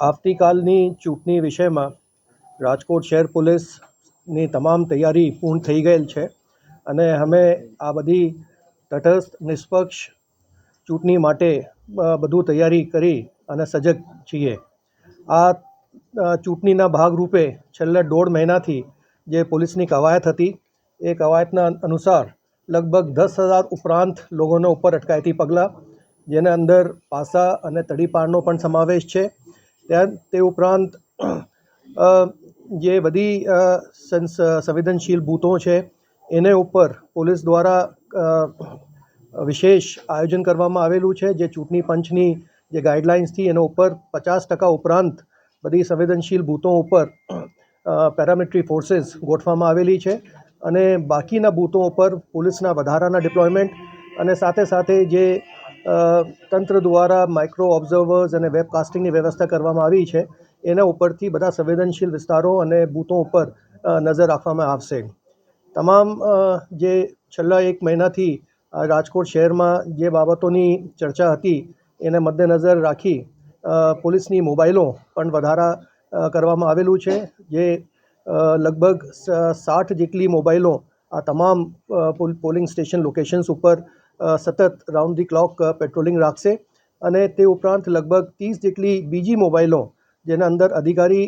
આવતીકાલની ચૂંટણી વિષયમાં રાજકોટ શહેર પોલીસની તમામ તૈયારી પૂર્ણ થઈ ગયેલ છે અને અમે આ બધી તટસ્થ, નિષ્પક્ષ ચૂંટણી માટે બધું તૈયારી કરી અને સજગ છીએ. આ ચૂંટણીના ભાગરૂપે છેલ્લા દોઢ મહિનાથી જે પોલીસની કવાયત હતી, એ કવાયતના અનુસાર લગભગ દસ હજાર ઉપરાંત લોકોના ઉપર અટકાયતી પગલાં, જેના અંદર પાસા અને તડીપારનો પણ સમાવેશ છે. ત્યાં તે ઉપરાંત જે બધી સંવેદનશીલ બૂથો છે, એને ઉપર પોલીસ દ્વારા વિશેષ આયોજન કરવામાં આવેલું છે, જે ચૂંટણી પંચની જે ગાઈડલાઇન્સથી એના ઉપર પચાસ ટકા ઉપરાંત બધી સંવેદનશીલ બૂથો ઉપર પેરામિલિટરી ફોર્सेस ગોઠવવામાં આવેલી છે. અને બાકીના બૂથો ઉપર પોલીસના વધારાના ડિપ્લોયમેન્ટ અને સાથે સાથે જે તંત્ર દ્વારા માઇક્રો ઓબ્ઝર્વર્સ અને વેબકાસ્ટિંગની વ્યવસ્થા કરવામાં આવી છે, એના ઉપરથી બધા સંવેદનશીલ વિસ્તારો અને બૂથો ઉપર નજર રાખવામાં આવશે. તમામ જે છેલ્લા એક મહિનાથી રાજકોટ શહેરમાં જે બાબતોની ચર્ચા હતી, એને મદ્દેનજર રાખી પોલીસની મોબાઈલો પણ વધારા કરવામાં આવેલું છે, જે લગભગ સાઠ જેટલી મોબાઈલો આ તમામ પોલિંગ સ્ટેશન લોકેશન્સ ઉપર સતત રાઉન્ડ ધી ક્લોક પેટ્રોલિંગ રાખશે. અને તે ઉપરાંત લગભગ ત્રીસ જેટલી બીજી મોબાઈલો જેના અંદર અધિકારી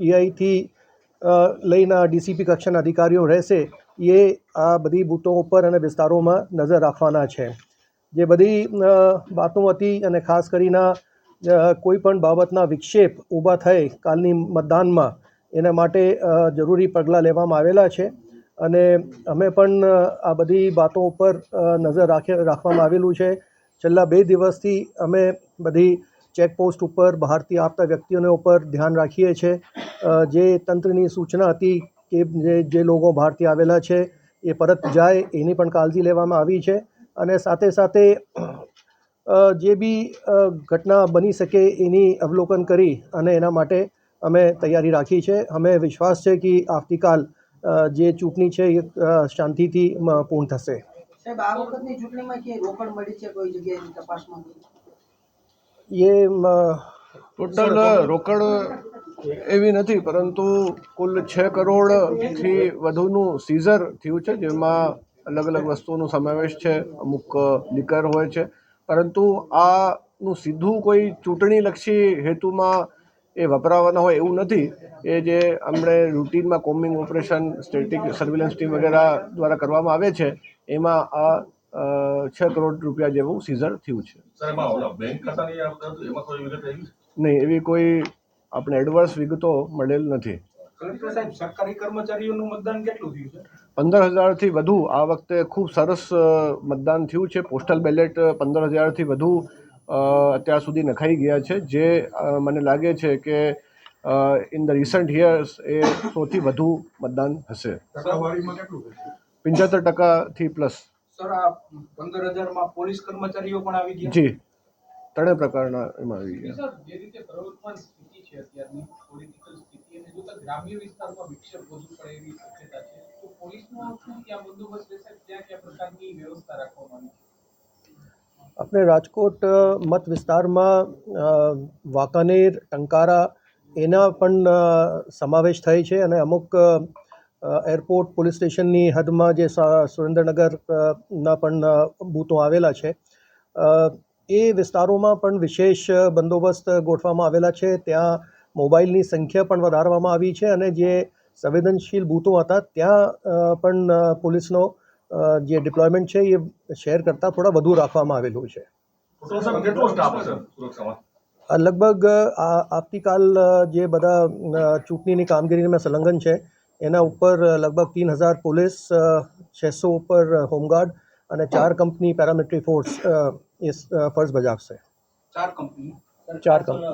પીઆઈથી લઈને ડીસીપી કક્ષાના અધિકારીઓ રહેશે, એ આ બધી બૂથો ઉપર અને વિસ્તારોમાં નજર રાખવાના છે. જે બધી વાતો હતી અને ખાસ કરીને કોઈ પણ બાબતના વિક્ષેપ ઊભા થાય કાલની મતદાનમાં એના માટે જરૂરી પગલાં લેવામાં આવેલા છે. અને અમે પણ આ બધી વાતો ઉપર નજર રાખે, રાખવામાં આવેલું છે. છેલ્લા બે દિવસથી અમે બધી ચેકપોસ્ટ ઉપર, બહારથી આવતા વ્યક્તિઓને ઉપર ધ્યાન રાખીએ છીએ જે તંત્રની સૂચના હતી કે જે લોકો બહારથી આવેલા છે, એ પરત જાય, એની પણ કાળજી લેવામાં આવી છે. અને સાથે સાથે જે બી ઘટના બની શકે એની અવલોકન કરી અને એના માટે અમે તૈયારી રાખી છે. અમે વિશ્વાસ છે કે આવતીકાલ જે ચૂંટણી છે એ શાંતિથી પૂર્ણ થશે. સાહેબ આ વખતની ચૂંટણીમાં ક્યાંય રોકડ મળી છે કોઈ જગ્યાએની તપાસમાં? એ ટોટલ રોકડ એવી નથી પરંતુ કુલ છ કરોડથી વધુનું સીઝર થયું છે જેમાં અલગ અલગ વસ્તુઓનો સમાવેશ છે અમુક લીકર હોય છે. પરંતુ આનું સીધું કોઈ ચૂંટણીલક્ષી હેતુમાં એ વપરાવાના હોય એવું નથી. એ જે આપણે રૂટીનમાં combing operation static surveillance team વગેરે દ્વારા કરવામાં આવે છે એમાં આ છ કરોડ રૂપિયા જેવું સીઝર થયું છે? નહીં એવી કોઈ આપણે એડવાન્સ વિગતો મળેલ નથી. સરકારી કર્મચારીઓનું મતદાન કેટલું થયું છે? પંદર હજારથી વધુ. આ વખતે ખૂબ સરસ મતદાન થયું છે. પોસ્ટલ બેલેટ પંદર હજારથી વધુ અત્યાર સુધી નખાઈ ગયા છે. જે મને લાગે છે કે ઇન ધ રિસન્ટ યર્સ એ સૌથી વધુ મતદાન હશે. પંચોતેર ટકાથી પ્લસ સર આ પંદર હજારમાં પોલીસ કર્મચારીઓ પણ આવી ગયા? જી. ત્રણેય પ્રકારના એમાં આવી ગયા. જે રીતે પ્રવર્તમાન સ્થિતિ છે અત્યારની પોલિટિકલ સ્થિતિ અને જોતા ગ્રામ્ય વિસ્તારમાં વિક્ષેપ વધુ પડે એવી શક્યતા છે તો પોલીસનો શું ત્યાં બંદોબસ્ત રહેશે? ત્યાં કયા પ્રકારની વ્યવસ્થા રાખવામાં આવી છે? આપણે રાજકોટ મત વિસ્તારમાં વાંકાનેર, ટંકારા એના પણ સમાવેશ થાય છે અને અમુક એરપોર્ટ, પોલીસ સ્ટેશનની હદમાં જે સુરેન્દ્રનગર ના પણ બૂથો આવેલા છે. એ વિસ્તારોમાં પણ વિશેષ બંદોબસ્ત ગોઠવામાં આવેલા છે. ત્યાં મોબાઈલની સંખ્યા પણ વધારવામાં આવી છે અને જે સંવેદનશીલ બૂથો હતા, ત્યાં પણ પોલીસનો જે ડિપ્લોયમેન્ટ છે એ શહેર કરતાં થોડા વધુ રાખવામાં આવેલું છે. લગભગ આ આવતીકાલ જે બધા ચૂંટણીની કામગીરીમાં સંલગ્ન છે એના ઉપર લગભગ તીન હજાર પોલીસ છસો ઉપર હોમગાર્ડ અને ચાર કંપની પેરામિલિટરી ફોર્સ એ ફરજ બજાવશે. ચાર કંપની? ચાર કંપની.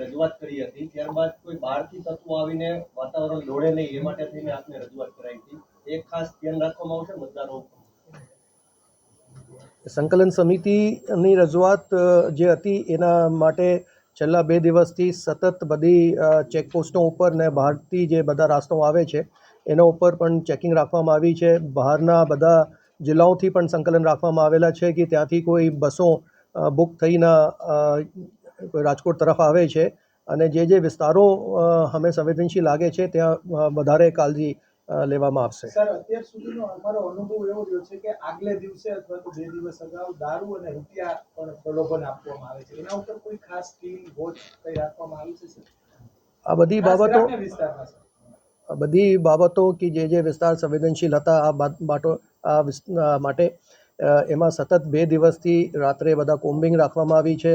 રજૂઆત કરી હતી ત્યારબાદ કોઈ બહારથી તત્વો આવીને વાતાવરણ દોડે નહીં એ માટે થઈને આપને રજૂઆત કરાઈ હતી. એક ખાસ ધ્યાન રાખવામાં આવશે, મતદારો. સંકલન સમિતિની રજૂઆત જે હતી, એના માટે છેલ્લા બે દિવસથી સતત બધી ચેકપોસ્ટો ઉપર ને બહારથી જે બધા રાસ્તો આવે છે, એના ઉપર પણ ચેકિંગ રાખવામાં આવી છે બહારના બધા જિલ્લાઓથી પણ સંકલન રાખવામાં આવેલા છે કે ત્યાંથી કોઈ બસો બુક થઈને રાજકોટ તરફ આવે છે અને જે જે વિસ્તારો અમે સંવેદનશીલ લાગે છે, ત્યાં વધારે કાળજી લેવામાં આવશે. સર અત્યાર સુધીનો અમારો અનુભવ એવો રહ્યો છે કે આગલે દિવસે અથવા તો બે દિવસ અગાઉ દારૂ અને રૂપિયા પણ પ્રલોભન આપવામાં આવે છે. એના ઉપર કોઈ ખાસ ટીમ વોચ કઈ રાખવામાં આવી છે સર? આ બધી બાબતો આ બધી બાબતો કે જે જે વિસ્તાર સંવેદનશીલ હતા આ બાટો આ માટે એમાં સતત બે દિવસથી રાત્રે બધા કોમ્બિંગ રાખવામાં આવી છે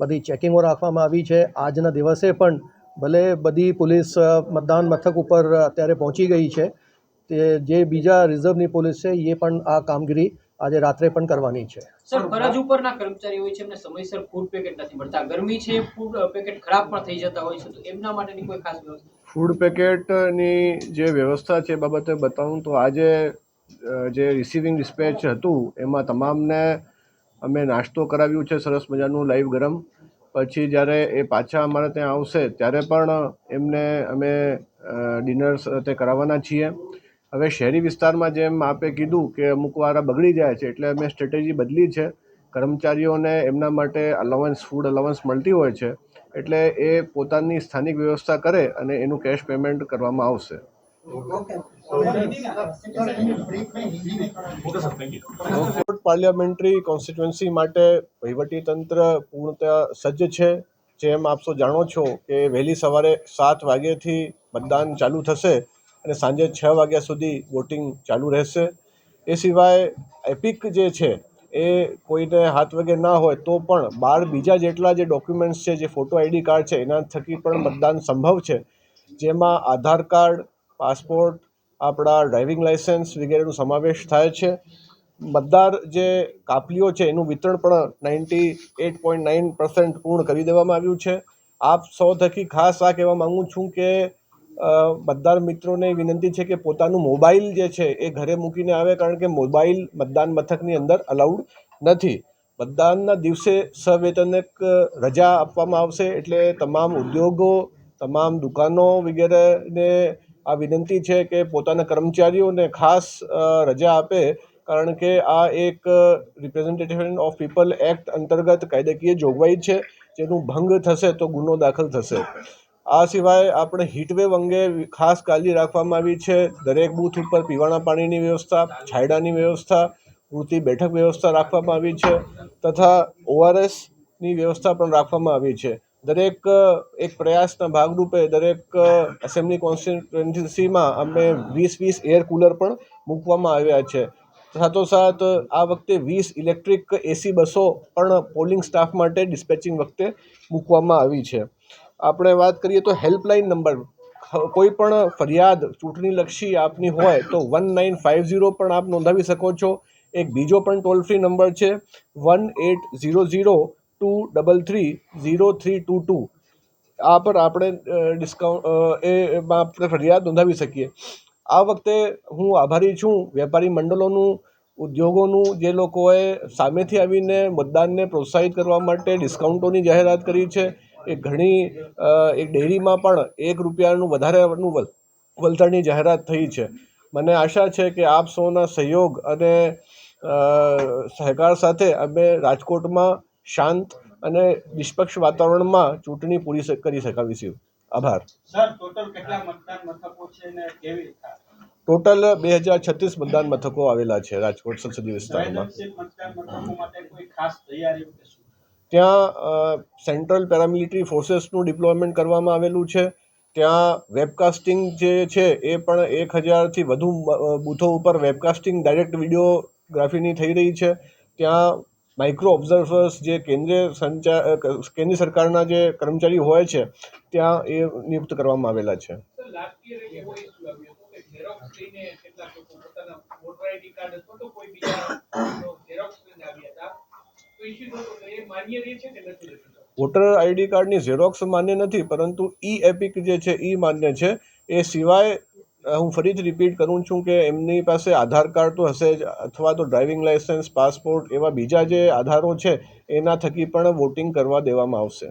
બધી ચેકિંગો રાખવામાં આવી છે. આજના દિવસે પણ ભલે બધી પોલીસ મતદાન મથક ઉપર અત્યારે પહોંચી ગઈ છે તે જે બીજા રિઝર્વની પોલીસ છે એ પણ આ કામગીરી આજે રાત્રે પણ કરવાની છે. સર ફરજ ઉપરના કર્મચારી હોય છે એમને સમયસર ફૂડ પેકેટ નથી મળતા. ગરમી છે ફૂડ પેકેટ ખરાબ પણ થઈ જતા હોય છે તો એમના માટેની કોઈ ખાસ વ્યવસ્થા? ફૂડ પેકેટની જે વ્યવસ્થા છે એ બાબતે બતાવું તો આજે જે રિસીવિંગ ડિસ્પેચ હતું એમાં તમામને અમે નાસ્તો કરાવ્યું છે સરસ મજાનું લાઈવ ગરમ. પછી જ્યારે એ પાછા અમારે ત્યાં આવશે, ત્યારે પણ એમને અમે ડિનર તે કરાવવાના છીએ. હવે શહેરી વિસ્તારમાં જેમ આપે કીધું કે અમુક વાર આ બગડી જાય છે, એટલે અમે સ્ટ્રેટેજી બદલી છે. કર્મચારીઓને એમના માટે અલાવન્સ ફૂડ અલાવન્સ મળતી હોય છે, એટલે એ પોતાની સ્થાનિક વ્યવસ્થા કરે અને એનું કેશ પેમેન્ટ કરવામાં આવશે. પાર્લિયામેન્ટરી કોન્સ્ટિટ્યુન્સી માટે વહીવટીતંત્ર પૂર્ણતઃ સજ્જ છે. જેમ આપ સૌ જાણો છો કે વહેલી સવારે સાત વાગ્યાથી મતદાન ચાલુ થશે અને સાંજે છ વાગ્યા સુધી વોટિંગ ચાલુ રહેશે. એ સિવાય એપિક જે છે એ કોઈને હાથ વગે ના હોય તો પણ બાર બીજા જેટલા જે ડોક્યુમેન્ટ્સ છે, જે ફોટો આઈડી કાર્ડ છે, એના થકી પણ મતદાન સંભવ છે. જેમાં આધાર કાર્ડ પાસપોર્ટ, આપણા ડ્રાઇવિંગ લાઇસન્સ વગેરેનો સમાવેશ થાય છે. મતદાર જે કાપલીઓ છે, એનું વિતરણ પણ ninety eight point nine percent પૂર્ણ કરી દેવામાં આવ્યું છે. આપ સૌ થકી ખાસ આ કહેવા માગું છું કે મતદાર મિત્રોને વિનંતી છે કે પોતાનું મોબાઈલ જે છે, એ ઘરે મૂકીને આવે કારણ કે મોબાઈલ મતદાન મથકની અંદર અલાઉડ નથી. મતદાનના દિવસે સવેતનક રજા આપવામાં આવશે એટલે તમામ ઉદ્યોગો, તમામ દુકાનો વગેરેને આ વિનંતી છે કે પોતાના કર્મચારીઓને ખાસ રજા આપે, કારણ કે આ એક રિપ્રેઝન્ટેશન ઓફ પીપલ એક્ટ અંતર્ગત કાયદાકીય જોગવાઈ છે, જેનું ભંગ થશે તો ગુનો દાખલ થશે. આ સિવાય આપણે હીટવેવ અંગે ખાસ કાળજી રાખવામાં આવી છે. દરેક બૂથ ઉપર પીવાના પાણીની વ્યવસ્થા, છાયડાની વ્યવસ્થા, પૂરતી બેઠક વ્યવસ્થા રાખવામાં આવી છે, તથા ઓઆરએસની વ્યવસ્થા પણ રાખવામાં આવી છે. દરેક એક પ્રયાસના ભાગરૂપે દરેક એસેમ્બલી કોન્સ્ટિટ્યુન્સીમાં અમે વીસ વીસ એર કુલર પણ મૂકવામાં આવ્યા છે. સાથોસાથ, આ વખતે વીસ ઇલેક્ટ્રિક એસી બસો પણ પોલિંગ સ્ટાફ માટે ડિસ્પેચિંગ વખતે મૂકવામાં આવી છે. આપણે વાત કરીએ તો હેલ્પલાઇન નંબર કોઈ પણ ફરિયાદ ચૂંટણીલક્ષી આપની હોય તો વન નાઇન ફાઇવ ઝીરો પણ આપ નોંધાવી શકો છો. એક બીજો પણ ટોલ ફ્રી નંબર છે one eight zero zero two double three zero three two two આ પર આપણે ડિસ્કાઉન્ટ એ, એમાં આપણે ફરિયાદ નોંધાવી શકીએ. આ વખતે હું આભારી છું વેપારી મંડળોનું, ઉદ્યોગોનું, જે લોકોએ સામેથી આવીને મતદાનને પ્રોત્સાહિત કરવા માટે ડિસ્કાઉન્ટોની જાહેરાત કરી છે. એ ઘણી એક ડેરીમાં પણ એક રૂપિયાનું વધારેનું વળતરની જાહેરાત થઈ છે. મને આશા છે કે આપ સૌના સહયોગ અને સહકાર સાથે અમે રાજકોટમાં શાંત અને નિષ્પક્ષ વાતાવરણમાં ચૂંટણી પૂરી કરી કરી શકાવીશું આભાર. ટોટલ બે હજાર છત્રીસ મતદાન મથકો આવેલા છે રાજકોટ સંસદીય વિસ્તારમાં. ત્યાં સેન્ટ્રલ પેરામિલિટરી ફોર્સેસનું ડિપ્લોયમેન્ટ કરવામાં આવેલું છે. ત્યાં વેબકાસ્ટિંગ જે છે એ પણ એક હજારથી વધુ બૂથો ઉપર વેબકાસ્ટિંગ ડાયરેક્ટ વિડીયોગ્રાફીની થઈ રહી છે. ત્યાં માઇક્રો ઓબ્ઝર્વર્સ જે કેન્દ્રીય સંચાર કેન્દ્ર સરકારના જે કર્મચારી હોય છે ત્યાં એ નિયુક્ત કરવામાં આવેલા છે. વોટર આઈડી કાર્ડની ઝેરોક્સ માન્ય નથી પરંતુ ઈ એપિક જે છે એ માન્ય છે. એ સિવાય હું ફરીથી રિપીટ કરું છું કે એમની પાસે આધાર કાર્ડ તો હશે જ અથવા તો ડ્રાઇવિંગ લાઇસન્સ પાસપોર્ટ એવા બીજા જે આધારો છે એના થકી પણ વોટિંગ કરવા દેવામાં આવશે.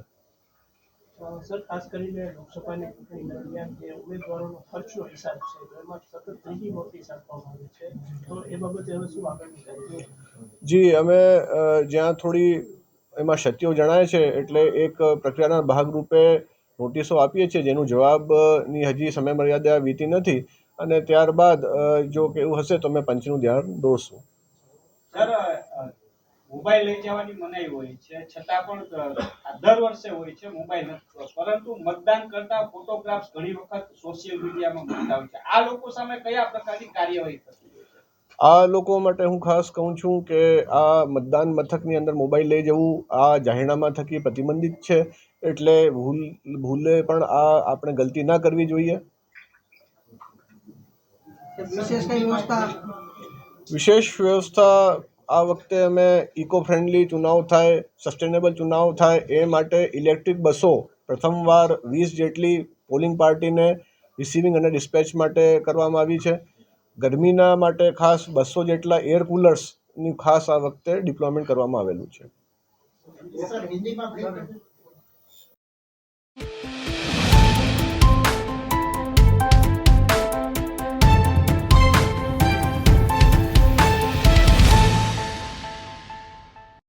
સર ખાસ કરીને લોકસભાની ચૂંટણી દરમિયાન જે ઉમેદવારોનો ખર્ચનો હિસાબ છે એમાં સતત ત્રીજી નોટિસ આપવામાં આવી છે. તો એ બાબતે હવે શું આગળની જી અમે જ્યાં થોડી એમાં ક્ષતિઓ જણાય છે એટલે એક પ્રક્રિયાના ભાગરૂપે નોટિસો આપીએ છીએ જેનું જવાબની હજી સમયમર્યાદા વીતી નથી અને ત્યારબાદ જો કે એવું હશે તો અમે પંચનું ધ્યાન દોરશું. સર મોબાઈલ લઈ જવાની મનાઈ હોય છે, છતાં પણ દર વર્ષે હોય છે, મોબાઈલ પરંતુ મતદાન કરતા ફોટોગ્રાફ્સ ઘણી વખત સોશિયલ મીડિયામાં મૂકતા હોય છે. આ લોકો સામે કયા પ્રકારની કાર્યવાહી થતી આ લોકો માટે હું ખાસ કહું છું કે આ મતદાન મથકની અંદર મોબાઈલ લઈ જવું આ જાહેરનામા થકી પ્રતિબંધિત છે. એટલે ભૂલ ભૂલે પણ આ આપણે ગલતી ના કરવી જોઈએ. વિશેષ વ્યવસ્થા? વ્યવસ્થા આ વખતે અમે ઇકો ફ્રેન્ડલી ચુનાવ થાય સસ્ટેનેબલ ચુનાવ થાય એ માટે ઇલેક્ટ્રિક બસો પ્રથમવાર વીસ જેટલી પોલિંગ પાર્ટીને રિસીવિંગ અને ડિસ્પેચ માટે કરવામાં આવી છે. ગરમીના માટે ખાસ બસો જેટલા એર કુલર્સની ખાસ આ વખતે ડિપ્લોયમેન્ટ કરવામાં આવેલું છે.